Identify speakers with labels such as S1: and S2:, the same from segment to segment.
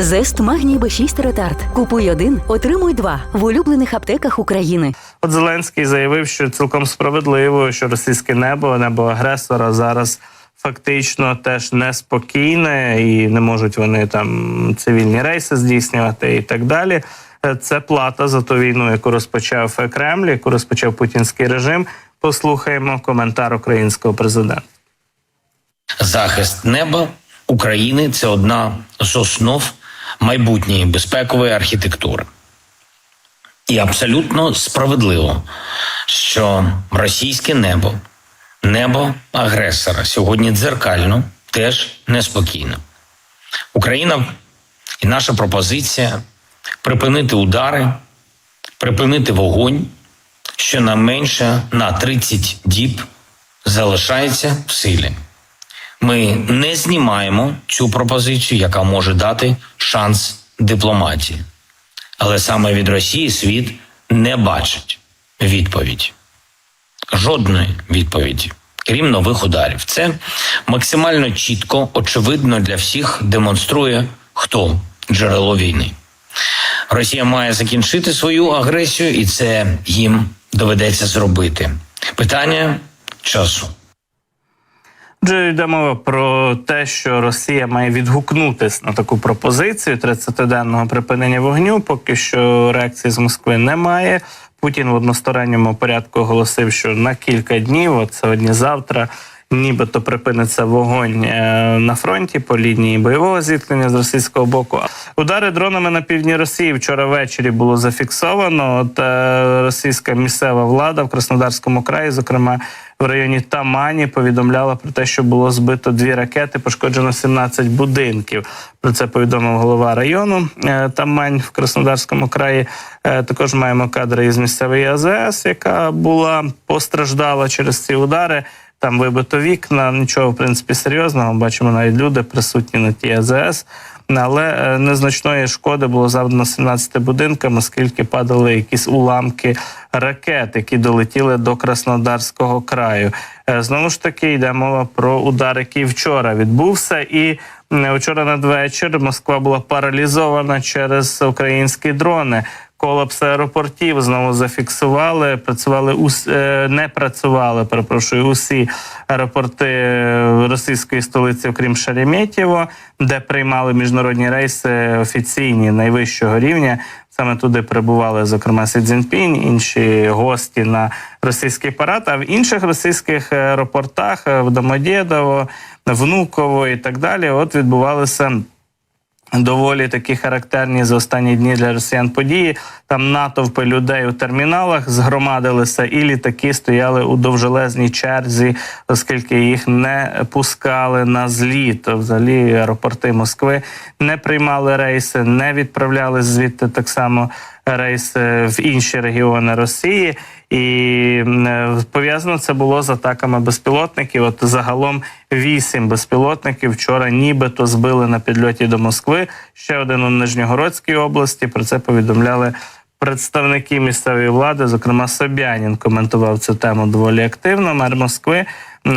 S1: Зест магній Б6 ретард. Купуй один, отримуй два в улюблених аптеках України.
S2: От Зеленський заявив, що цілком справедливо, що російське небо, небо агресора зараз фактично теж неспокійне, і не можуть вони там цивільні рейси здійснювати і так далі. Е, Це плата за ту війну, яку розпочав Кремль, яку розпочав путінський режим. Послухаємо коментар українського президента.
S3: захист неба України це одна з основ майбутньої безпекової архітектури. І абсолютно справедливо, що російське небо, небо агресора сьогодні дзеркально теж неспокійно. Україна і наша пропозиція припинити удари, припинити вогонь, щонайменше на 30 діб залишається в силі. Ми не знімаємо цю пропозицію, яка може дати шанс дипломатії. Але саме від Росії світ не бачить відповіді. Жодної відповіді, крім нових ударів. Це максимально чітко, очевидно для всіх демонструє, хто джерело війни. Росія має закінчити свою агресію, і це їм доведеться зробити. Питання часу.
S2: Отже, йде мова про те, що Росія має відгукнутись на таку пропозицію 30-денного припинення вогню. Поки що реакції з Москви немає. Путін в односторонньому порядку оголосив, що на кілька днів, от сьогодні завтра, нібито припиниться вогонь е, на фронті по лінії бойового зіткнення з російського боку. Удари дронами на півдні Росії вчора ввечері було зафіксовано. От е, російська місцева влада в Краснодарському краї, зокрема в районі Тамані, повідомляла про те, що було збито дві ракети, пошкоджено 17 будинків. Про це повідомив голова району е, Тамань в Краснодарському краї. Також маємо кадри із місцевої АЗС, яка була постраждала через ці удари. Там вибито вікна, нічого в принципі серйозного. Бачимо навіть люди присутні на тій АЗС. Але е, незначної шкоди було завдано 17 будинкам, оскільки падали якісь уламки ракет, які долетіли до Краснодарського краю. Е, Знову ж таки, йде мова про удар, який вчора відбувся, і м, вчора надвечір Москва була паралізована через українські дрони. Колапс аеропортів знову зафіксували. Працювали ус е, не працювали. Перепрошую, усі аеропорти е, російської столиці, окрім Шереметьєво, де приймали міжнародні рейси офіційні найвищого рівня. Саме туди прибували, зокрема, Сі Цзіньпінь, інші гості на російський парад. А в інших російських аеропортах е, в Домодєдово, Внуково і так далі, от відбувалися. Доволі такі характерні за останні дні для росіян події. Там натовпи людей у терміналах згромадилися, і літаки стояли у довжелезній черзі, оскільки їх не пускали на зліт. Взагалі аеропорти Москви не приймали рейси, не відправляли звідти так само рейси в інші регіони Росії. І е, пов'язано це було з атаками безпілотників. От загалом вісім безпілотників вчора нібито збили на підльоті до Москви. Ще один у Нижньогородській області. Про це повідомляли представники місцевої влади. Зокрема, Собянін коментував цю тему доволі активно. Мер Москви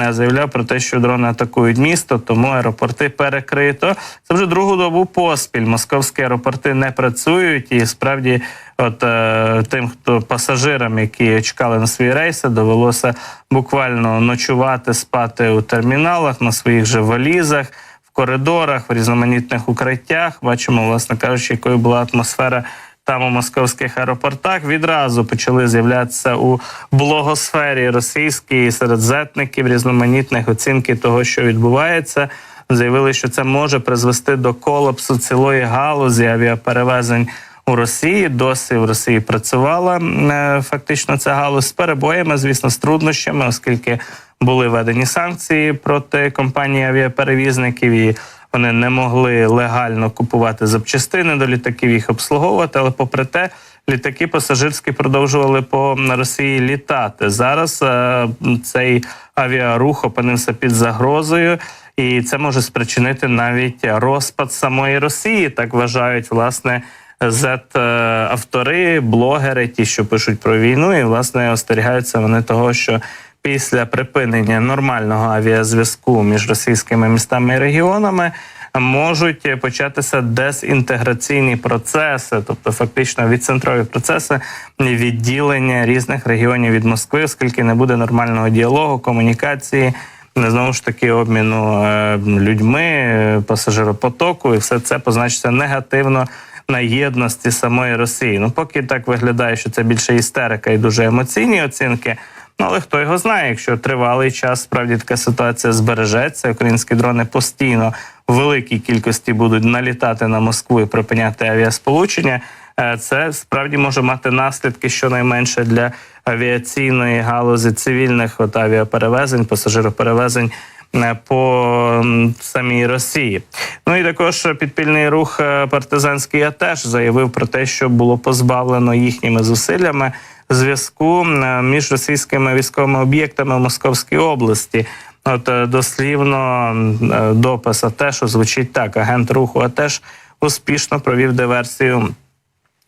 S2: заявляв про те, що дрони атакують місто, тому аеропорти перекрито. Це вже другу добу поспіль. Московські аеропорти не працюють, і справді, от е, тим, хто пасажирам, які чекали на свої рейси, довелося буквально ночувати, спати у терміналах на своїх же валізах. В коридорах, в різноманітних укриттях бачимо, власне кажучи, якою була атмосфера там у московських аеропортах відразу почали з'являтися у блогосфері російській серед зетників різноманітних оцінки того, що відбувається. Заявили, що це може призвести до колапсу цілої галузі авіаперевезень у Росії. Досі в Росії працювала е, фактично ця галузь з перебоями, звісно, з труднощами, оскільки були введені санкції проти компанії авіаперевізників і вони не могли легально купувати запчастини до літаків, їх обслуговувати. Але попри те, літаки пасажирські продовжували по Росії літати. Зараз е, цей авіарух опинився під загрозою. І це може спричинити навіть розпад самої Росії, так вважають власне зет автори, блогери, ті, що пишуть про війну, і власне остерігаються вони того, що після припинення нормального авіазв'язку між російськими містами і регіонами можуть початися дезінтеграційні процеси, тобто фактично відцентрові процеси відділення різних регіонів від Москви, оскільки не буде нормального діалогу, комунікації. Знову ж таки, обміну е, людьми, пасажиропотоку, і все це позначиться негативно на єдності самої Росії. Ну, поки так виглядає, що це більше істерика і дуже емоційні оцінки. Ну, але хто його знає, якщо тривалий час справді така ситуація збережеться, українські дрони постійно в великій кількості будуть налітати на Москву і припиняти авіасполучення. е, Це справді може мати наслідки щонайменше для авіаційної галузі цивільних от авіаперевезень, пасажироперевезень е, по самій Росії. Ну і також підпільний рух е, партизанський я теж заявив про те, що було позбавлено їхніми зусиллями зв'язку е, між російськими військовими об'єктами в Московській області. От е, дослівно е, допис АТЕШу звучить так: агент руху АТЕШ успішно провів диверсію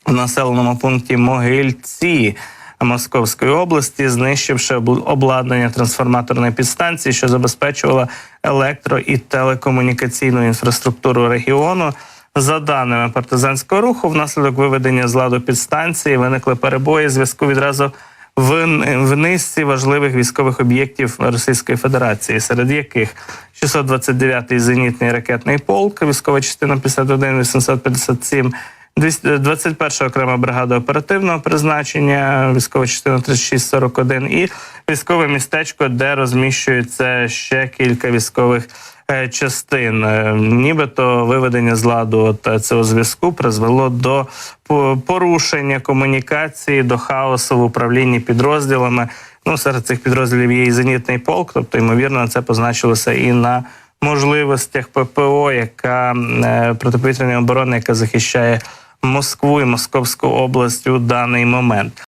S2: в населеному пункті Могильці Московської області, знищивши обл- обладнання трансформаторної підстанції, що забезпечувала електро і телекомунікаційну інфраструктуру регіону. За даними партизанського руху, внаслідок виведення з ладу підстанції виникли перебої зв'язку відразу в, в низці важливих військових об'єктів Російської Федерації, серед яких 629-й зенітний ракетний полк, військова частина 51 857, 21 окрема бригада оперативного призначення, військова частина 3641 і військове містечко, де розміщується ще кілька військових частин. Е, Нібито виведення з ладу от е, цього зв'язку призвело до порушення комунікації, до хаосу в управлінні підрозділами. Ну, серед цих підрозділів є і зенітний полк, тобто, ймовірно, це позначилося і на можливостях ППО, яка е, протиповітряної оборони, яка захищає Москву і Московську область у даний момент.